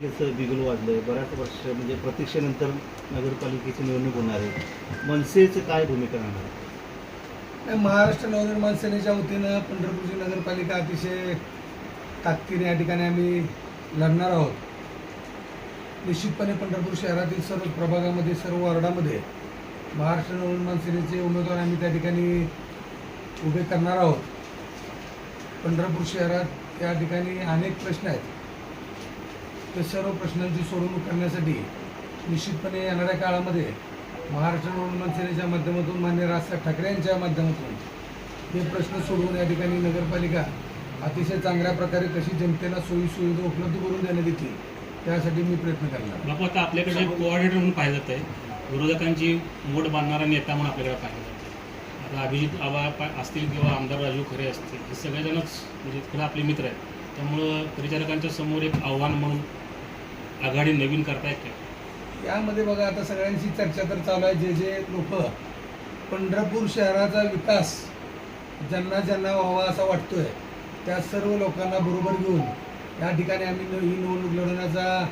त्याचं बिगुल वाजलंय बऱ्याच वर्ष म्हणजे प्रतीक्षेनंतर नगरपालिकेची निवडणूक होणार आहे. मनसेचं काय भूमिका राहणार? महाराष्ट्र नवनिर्माण सेनेच्या वतीनं पंढरपूरची नगरपालिका अतिशय ताकदीने या ठिकाणी आम्ही लढणार आहोत. निश्चितपणे पंढरपूर शहरातील सर्व प्रभागामध्ये सर्व वॉर्डामध्ये महाराष्ट्र नवनिर्माण सेनेचे उमेदवार आम्ही त्या ठिकाणी उभे करणार आहोत. पंढरपूर शहरात त्या ठिकाणी अनेक प्रश्न आहेत. ते सर्व प्रश्नांची सोडवणूक करण्यासाठी निश्चितपणे येणाऱ्या काळामध्ये महाराष्ट्र नवनिर्माण सेनेच्या माध्यमातून मान्य राजसाहेब ठाकरे यांच्या माध्यमातून हे प्रश्न सोडवून या ठिकाणी नगरपालिका अतिशय चांगल्या प्रकारे कशी जनतेला सोयी सुविधा उपलब्ध करून देण्यात येतील त्यासाठी मी प्रयत्न करणार. बापू आता आपल्याकडे कोऑर्डिनेटर म्हणून पाहिलं जात आहे विरोधकांची मोठ बांधणारा नेता म्हणून आपल्याकडे पाहिलं जातं आता अभिजित आबा पा- असतील किंवा आमदार राजू खरे असतील हे सगळेजणच म्हणजे खरं आपले मित्र आहेत. त्यामुळं परिचारकांच्या समोर एक आव्हान म्हणून आघाडी नवीन करतायत का? यामध्ये बघा आता सगळ्यांची चर्चा तर चालू आहे. जे जे लोक पंढरपूर शहराचा विकास ज्यांना ज्यांना व्हावा असा वाटतोय त्या सर्व लोकांना बरोबर घेऊन या ठिकाणी आम्ही ही निवडणूक लढवण्याचा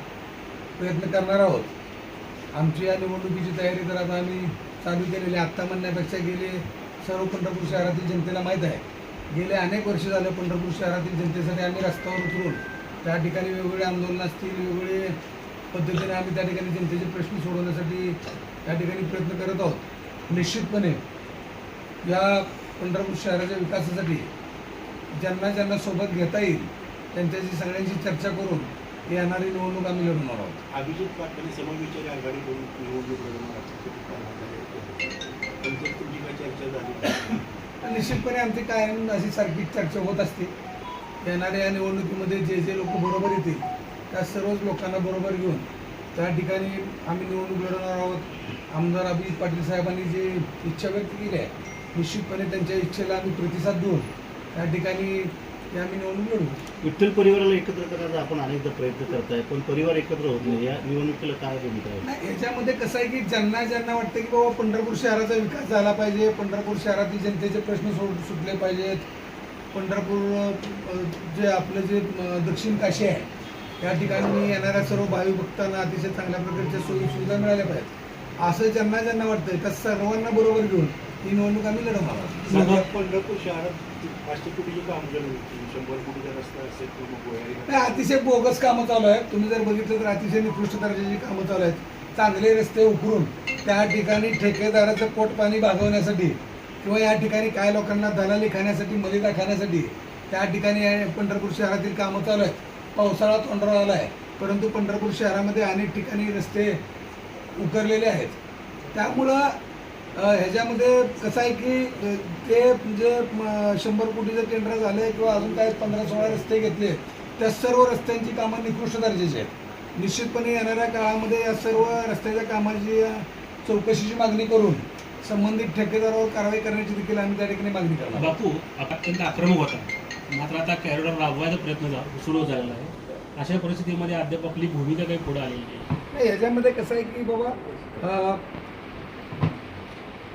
प्रयत्न करणार आहोत. आमची या निवडणुकीची तयारी तर आता आम्ही चालू केलेली आहे. आत्ता म्हणण्यापेक्षा गेले सर्व पंढरपूर शहरातील जनतेला माहीत आहे. गेले अनेक वर्ष झाले पंढरपूर शहरातील जनतेसाठी आम्ही रस्त्यावर उतरून त्या ठिकाणी वेगवेगळे आंदोलन असतील वेगवेगळे पद्धतीने आम्ही त्या ठिकाणी जनतेचे प्रश्न सोडवण्यासाठी त्या ठिकाणी प्रयत्न करत आहोत. निश्चितपणे या पंढरपूर शहराच्या विकासासाठी ज्यांना ज्यांना सोबत घेता येईल त्यांच्याशी सगळ्यांशी चर्चा करून ही येणारी निवडणूक आम्ही लढवणार आहोत. अभिजित पाटील समविचारी आघाडी करून निवडणूक लढवणार निश्चितपणे आमची कायम अशी सारखी चर्चा होत असते. येणाऱ्या या निवडणुकीमध्ये जे जे लोक बरोबर येतील त्या सर्वच लोकांना बरोबर घेऊन त्या ठिकाणी आम्ही निवडणूक लढवणार आहोत. आमदार अभिजित पाटील साहेबांनी जी इच्छा व्यक्त केली आहे निश्चितपणे त्यांच्या इच्छेला आम्ही प्रतिसाद देऊन त्या ठिकाणी आम्ही निवडणूक लढवू. विठ्ठल परिवाराला एकत्र करण्याचा आपण अनेकदा प्रयत्न करताय पण परिवार एकत्र होत नाही. या निवडणुकीला काय भूमिका आहे? नाही याच्यामध्ये कसं आहे की ज्यांना ज्यांना वाटतं की बाबा पंढरपूर शहराचा विकास झाला पाहिजे पंढरपूर शहरातील जनतेचे प्रश्न सोड सुटले पाहिजेत. पंढरपूर जे आपलं जे दक्षिण काशी आहे या ठिकाणी येणाऱ्या सर्व भावी भक्तांना अतिशय चांगल्या प्रकारच्या सोयी सुविधा मिळाल्या पाहिजेत. असं ज्यांना ज्यांना वाटतंय त्या सर्वांना बरोबर घेऊन ही निवडणूक आम्ही लढवणार पंढरपूर शहरात पाचशे कोटीची कामं झाली होती शंभर कोटीचा रस्ता असेल किंवा गोयारी नाही, अतिशय बोगस कामं चालू आहेत. तुम्ही जर बघितलं तर अतिशय निकृष्ट दर्जाची कामं चालू आहेत चांगले रस्ते उकरून त्या ठिकाणी ठेकेदाराचं पोट पाणी भागवण्यासाठी किंवा या ठिकाणी काय लोकांना दलाली खाण्यासाठी मलिदा खाण्यासाठी त्या ठिकाणी पंढरपूर शहरातील कामं चालू आहेत. पावसाळा तोंडावर आला आहे. परंतु पंढरपूर शहरामध्ये अनेक ठिकाणी रस्ते उकरलेले आहेत. त्यामुळं ह्याच्यामध्ये कसं आहे की ते जे शंभर कोटीचं टेंडर झालं किंवा अजून काय पंधरा सोळा रस्ते घेतले त्या सर्व रस्त्यांची कामं निकृष्ट दर्जाची आहेत. निश्चितपणे येणाऱ्या काळामध्ये या सर्व रस्त्याच्या कामाची चौकशीची मागणी करून संबंधित ठेकेदारावर कारवाई करण्याची देखील आम्ही त्या ठिकाणी मागणी करणार. बापू आता अत्यंत आक्रमक होता मात्र आता कॅरिडॉर राबवायचा प्रयत्न सुरू झालेला आहे. अशा परिस्थितीमध्ये अद्याप आपली भूमिका काही पुढे आलेली आहे नाही याच्यामध्ये कसं आहे की बाबा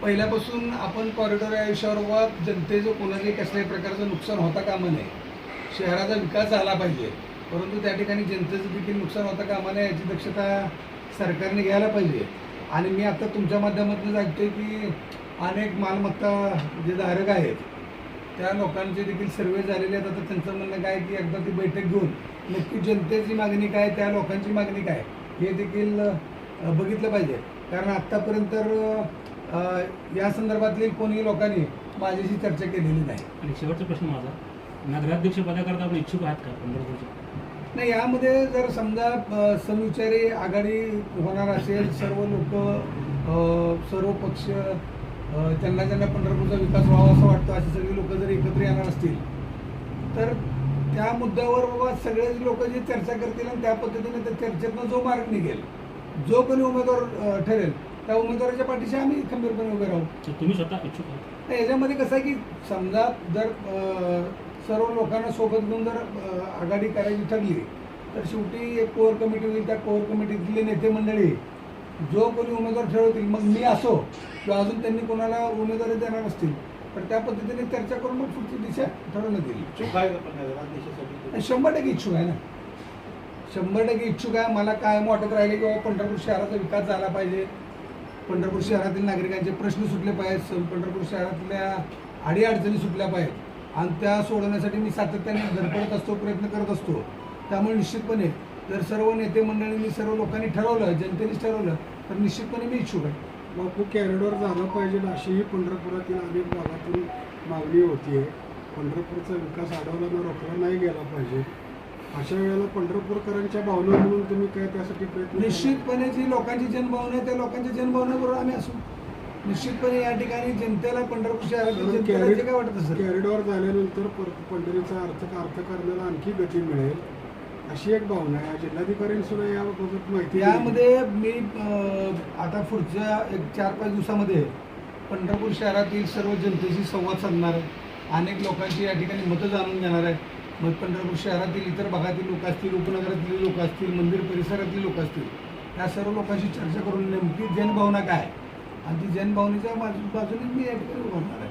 पहिल्यापासून आपण कॉरिडॉर या विषयावर वा जनतेचं कोणालाही कसल्याही प्रकारचं नुकसान होता कामा नये. शहराचा विकास झाला पाहिजे. परंतु त्या ठिकाणी जनतेचं देखील नुकसान होता कामा नये याची दक्षता सरकारने घ्यायला पाहिजे. आणि मी आता तुमच्या माध्यमातूनच ऐकतोय की अनेक मालमत्ता जे धारक आहेत त्या लोकांचे देखील सर्वे झालेले आहेत. आता त्यांचं म्हणणं काय की एकदा ती बैठक घेऊन नक्की जनतेची मागणी काय त्या लोकांची मागणी काय हे देखील बघितलं पाहिजे. कारण आत्तापर्यंत तर या संदर्भातली कोणी लोकांनी माझ्याशी चर्चा केलेली नाही. आणि शेवटचा प्रश्न माझा. नगराध्यक्ष पदाकरता आपण इच्छुक आहात का पंढरपूरच्या नाही यामध्ये जर समजा समविचारी आघाडी होणार असेल सर्व लोक सर्व पक्ष त्यांना ज्यांना पंढरपूरचा विकास व्हावा असं वाटतं असे सगळे लोक जर एकत्र येणार असतील तर त्या मुद्द्यावर बाबा सगळेच लोक जी चर्चा करतील आणि त्या पद्धतीने त्या चर्चेतनं जो मार्ग निघेल जो कोणी उमेदवार ठरेल त्या उमेदवाराच्या पाठीशी आम्ही खंबीरपणे उभे राहू. तुम्ही स्वतः नाही, याच्यामध्ये कसं आहे की समजा जर सर्व लोकांना सोबत घेऊन जर आघाडी करायची ठरली तर शेवटी एक कोअर कमिटी होईल. त्या कोअर कमिटीतले नेते मंडळी जो कोणी उमेदवार ठरवतील मग मी असो किंवा अजून त्यांनी कोणाला उमेदवारी देणार असतील तर त्या पद्धतीने चर्चा करून मग पुढची दिशा ठरवण्यात येईल. शंभर टक्के इच्छुक आहे ना. शंभर टक्के इच्छुक आहे. मला कायम वाटत राहिले की बाबा पंढरपूर शहराचा विकास झाला पाहिजे. पंढरपूर शहरातील नागरिकांचे प्रश्न सुटले पाहिजेत. पंढरपूर शहरातल्या अडीअडचणी सुटल्या पाहिजेत. आणि त्या सोडवण्यासाठी मी सातत्याने धडपडत असतो प्रयत्न करत असतो. त्यामुळे निश्चितपणे जर सर्व नेते मंडळींनी सर्व लोकांनी ठरवलं जनतेनेच ठरवलं तर निश्चितपणे मी इच्छुक आहे. बापू कॅरिडॉर झालं पाहिजे अशीही पंढरपुरातील अनेक भागातून मागणी होतीये पंढरपूरचा विकास अडवला न रोखला नाही गेला पाहिजे. अशा वेळेला पंढरपूरकरांच्या भावना म्हणून तुम्ही काय त्यासाठी प्रयत्न? निश्चितपणे जी लोकांची जनभावना आहे त्या लोकांच्या जनभावनेबरोबर आम्ही असू. निश्चितपणे या ठिकाणी जनतेला पंढरपूर शहरातील कारण जनतेला जे काय कॅरि- वाटत असेल कॅरिडॉर झाल्यानंतर पंढरीचा अर्थ अर्थकारणाला आणखी गती मिळेल अशी एक भावना आहे. जिल्हाधिकाऱ्यांनी सुद्धा याबाबत माहिती. यामध्ये मी आता पुढच्या एक चार पाच दिवसामध्ये पंढरपूर शहरातील सर्व जनतेशी संवाद साधणार आहे. अनेक लोकांची या ठिकाणी मतं जाणून घेणार आहे. मग पंढरपूर शहरातील इतर भागातील लोक असतील उपनगरातील लोक असतील मंदिर परिसरातील लोक असतील त्या सर्व लोकांशी चर्चा करून नेमकी जनभावना काय? आणि ती जनभावनेच्या बाजू- बाजूने मी या होणार आहे